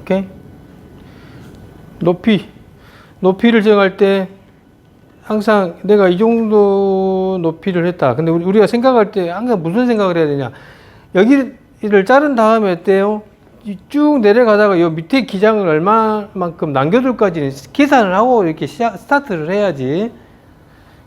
오케이? 높이. 높이를 정할 때 항상 내가 이 정도 높이를 했다. 근데 우리- 우리가 생각할 때 항상 무슨 생각을 해야 되냐. 여기를 자른 다음에 어때요? 이쭉 내려가다가 요 밑에 기장을 얼마만큼 남겨둘까지는 계산을 하고 이렇게 시작, 스타트를 해야지.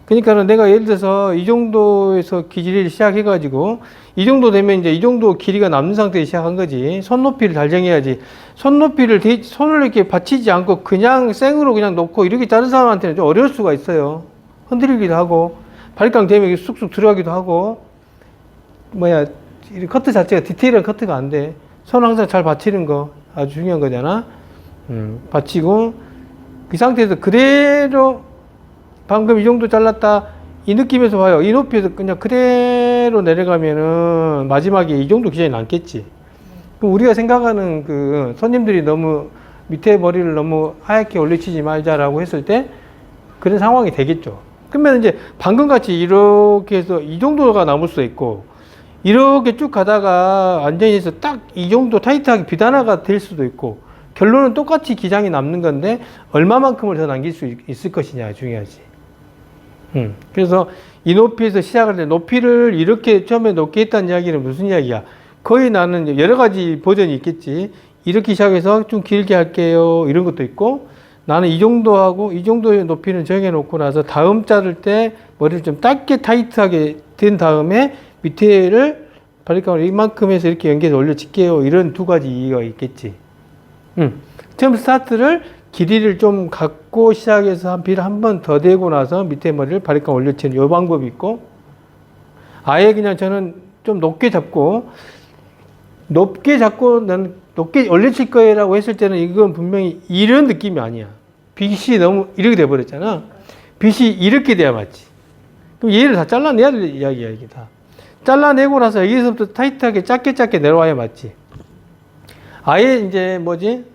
그러니까는 내가 예를 들어서 이 정도에서 길이를 시작해가지고 이 정도 되면 이제 이 정도 길이가 남는 상태에서 시작한 거지. 손 높이를 잘 정해야지. 손 높이를 대- 손을 이렇게 받치지 않고 그냥 생으로 그냥 놓고 이렇게 자른 사람한테는 좀 어려울 수가 있어요. 흔들리기도 하고 발광 되면 이게 쑥쑥 들어가기도 하고 뭐야 이 커트 자체가 디테일한 커트가 안 돼. 손 항상 잘 받치는 거 아주 중요한 거잖아. 음, 받치고 그 상태에서 그대로 방금 이 정도 잘랐다 이 느낌에서 봐요. 이 높이에서 그냥 그대로 내려가면은 마지막에 이 정도 기장이 남겠지. 우리가 생각하는 그 손님들이 너무 밑에 머리를 너무 하얗게 올려치지 말자라고 했을 때 그런 상황이 되겠죠. 그러면 이제 방금 같이 이렇게 해서 이 정도가 남을 수 있고 이렇게 쭉 가다가 완전히 해서 딱 이 정도 타이트하게 비단화가 될 수도 있고 결론은 똑같이 기장이 남는 건데 얼마만큼을 더 남길 수 있- 있을 것이냐 중요하지. 음, 그래서 이 높이에서 시작할 때 높이를 이렇게 처음에 높게 했다는 이야기는 무슨 이야기야? 거의 나는 여러 가지 버전이 있겠지. 이렇게 시작해서 좀 길게 할게요. 이런 것도 있고 나는 이 정도 하고 이 정도의 높이는 정해놓고 나서 다음 자를 때 머리를 좀 짧게 타이트하게 된 다음에 밑에를 바리깡을 이만큼 해서 이렇게 연계해서 올려칠게요. 이런 두 가지 이유가 있겠지. 음. 처음 스타트를 길이를 좀 갖고 시작해서 한 비를 한 번 더 대고 나서 밑에 머리를 바리깡 올려치는 요 방법이 있고 아예 그냥 저는 좀 높게 잡고 높게 잡고 난 높게 올려칠 거라고 했을 때는 이건 분명히 이런 느낌이 아니야. 빛이 너무 이렇게 돼버렸잖아. 빛이 이렇게 돼야 맞지. 그럼 얘를 다 잘라내야 될 이야기야, 이게 다. 잘라내고 나서 여기서부터 타이트하게 짧게 짧게 내려와야 맞지. 아예 이제 뭐지?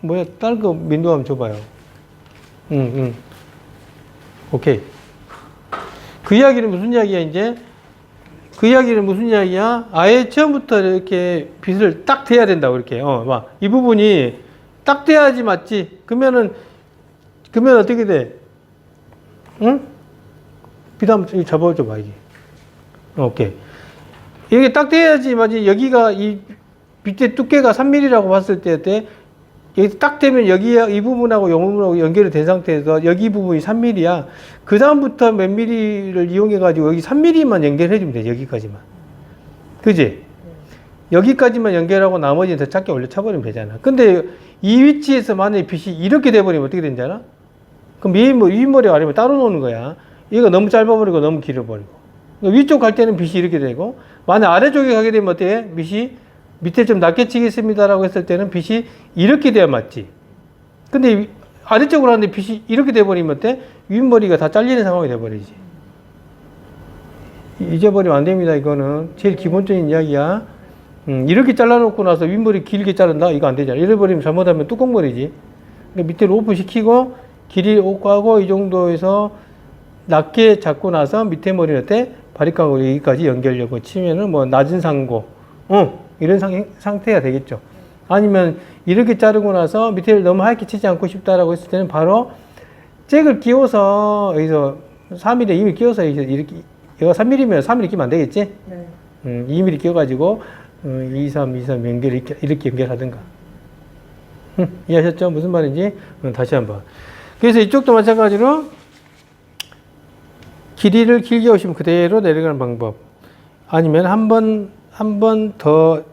뭐야, 다른 거 민도 한번 줘봐요. 응, 응. 오케이. 그 이야기는 무슨 이야기야, 이제? 그 이야기는 무슨 이야기야? 아예 처음부터 이렇게 빗을 딱 대야 된다고, 이렇게. 어, 봐. 이 부분이 딱 돼야지 맞지? 그러면은, 그러면 어떻게 돼? 응? 빗 한번 잡아줘 봐, 이게. 어, 오케이. 이게 딱 돼야지 맞지? 여기가 이 밑에 두께가 3mm라고 봤을 때? 여기 딱 되면 여기 이 부분하고 이 부분하고 연결이 된 상태에서 여기 부분이 3mm야. 그 다음부터 몇 mm를 이용해 가지고 여기 3mm만 연결해 주면 돼. 여기까지만. 그지? 여기까지만 연결하고 나머지는 더 작게 올려 쳐버리면 되잖아. 근데 이 위치에서 만약에 빛이 이렇게 돼버리면 어떻게 알아? 그럼 윗머리, 윗머리 아래면 따로 노는 거야. 이거 너무 짧아버리고 너무 길어버리고. 위쪽 갈 때는 빛이 이렇게 되고, 만약 아래쪽에 가게 되면 어때? 빛이 밑에 좀 낮게 치겠습니다라고 했을 때는 빛이 이렇게 돼야 맞지. 근데 위- 아래쪽으로 하는데 빛이 이렇게 돼버리면 어때? 윗머리가 다 잘리는 상황이 돼버리지. 잊어버리면 안 됩니다, 이거는. 제일 기본적인 이야기야. 음, 이렇게 잘라놓고 나서 윗머리 길게 자른다? 이거 안 되잖아. 이래버리면 잘못하면 뚜껑머리지. 그러니까 밑에를 오픈시키고, 길이 오고하고 이 정도에서 낮게 잡고 나서 밑에 머리는 어때? 바리깡으로 여기까지 연결력을 치면은 뭐 낮은 상고, 어, 이런 상, 상태가 되겠죠. 아니면 이렇게 자르고 나서 밑에를 너무 하얗게 치지 않고 싶다라고 했을 때는 바로 잭을 끼워서 여기서 3mm 이미 끼워서 이렇게, 얘가 3mm면 3mm 끼면 안 되겠지? 네. 음, 2mm 끼워가지고 어, 2, 3, 2, 3 연결 이렇게, 이렇게 연결하든가. 음, 이해하셨죠? 무슨 말인지 음, 다시 한번. 그래서 이쪽도 마찬가지로 길이를 길게 오시면 그대로 내려가는 방법. 아니면 한번 한 번더쫙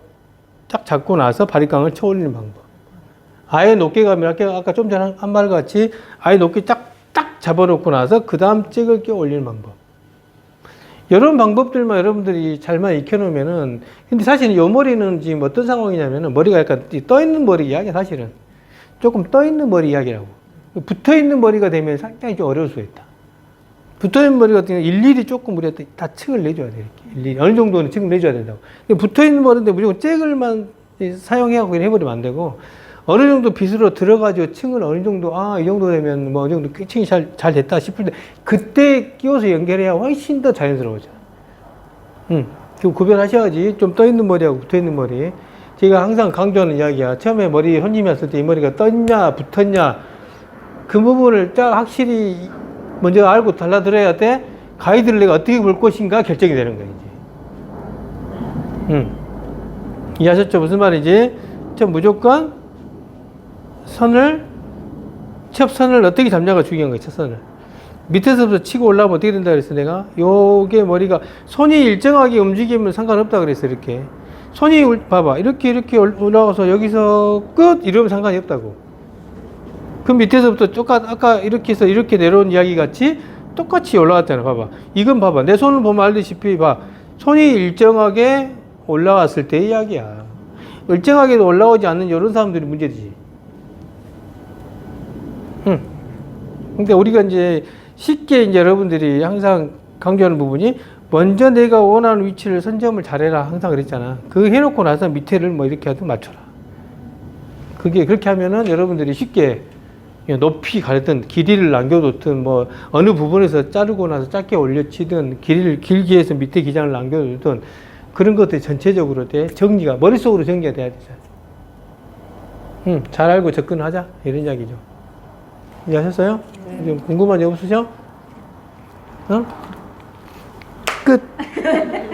잡고 나서 바리깡을 쳐 올리는 방법. 아예 높게 가면 아까, 좀 전에 한 말 같이 아예 높게 쫙, 딱 잡아놓고 나서 그 다음 찍을 끼워 올리는 방법. 이런 방법들만 여러분들이 잘만 익혀놓으면은, 근데 사실은 요 머리는 지금 어떤 상황이냐면은 머리가 약간 떠 있는 머리 이야기야, 사실은. 조금 떠 있는 머리 이야기라고. 붙어 있는 머리가 되면 상당히 좀 어려울 수 있다. 붙어 있는 머리 같은 경우 일일이 조금 우리가 다 층을 내줘야 돼. 이렇게. 일일이. 어느 정도는 층을 내줘야 된다고. 붙어 있는 머리인데 무조건 잭을만 사용해갖고 해버리면 안 되고, 어느 정도 빗으로 들어가지고 층을 어느 정도, 아, 이 정도 되면 뭐 어느 정도 층이 잘, 잘 됐다 싶을 때, 그때 끼워서 연결해야 훨씬 더 자연스러워져. 응. 그 구별하셔야지. 좀 떠 있는 머리하고 붙어 있는 머리. 제가 항상 강조하는 이야기야. 처음에 머리 손님이 왔을 때 이 머리가 떴냐, 붙었냐. 그 부분을 딱 확실히 먼저 알고 달라들어야 돼. 가이드를 내가 어떻게 볼 것인가 결정이 되는 이제. 응. 이해하셨죠? 무슨 말인지? 저 무조건 선을, 첫 선을 어떻게 잡냐가 중요한 거야, 첫 선을. 밑에서부터 치고 올라오면 어떻게 된다 그랬어, 내가? 요게 머리가, 손이 일정하게 움직이면 상관없다 그랬어, 이렇게. 손이, 올- 봐봐. 이렇게, 이렇게 올- 올라와서 여기서 끝! 이러면 상관이 없다고. 그 밑에서부터 똑같, 아까 이렇게 해서 이렇게 내려온 이야기 같이 똑같이 올라갔잖아. 봐봐. 이건 봐봐. 내 손을 보면 알다시피 봐. 손이 일정하게 올라왔을 때 이야기야. 일정하게 올라오지 않는 이런 사람들이 문제지. 응. 근데 우리가 이제 쉽게 이제 여러분들이 항상 강조하는 부분이 먼저 내가 원하는 위치를 선점을 잘해라. 항상 그랬잖아. 그거 해놓고 나서 밑에를 뭐 이렇게 하든 맞춰라. 그게 그렇게 하면은 여러분들이 쉽게 높이 가르든 길이를 남겨뒀든 뭐 어느 부분에서 자르고 나서 짧게 올려치든 길이를 길게 해서 밑에 기장을 남겨두든 그런 것들이 전체적으로 돼 정리가 머릿속으로 정리가 돼야 되잖아. 응, 잘 알고 접근하자 이런 이야기죠. 이해하셨어요? 좀 궁금한 점 없으셔? 응? 끝.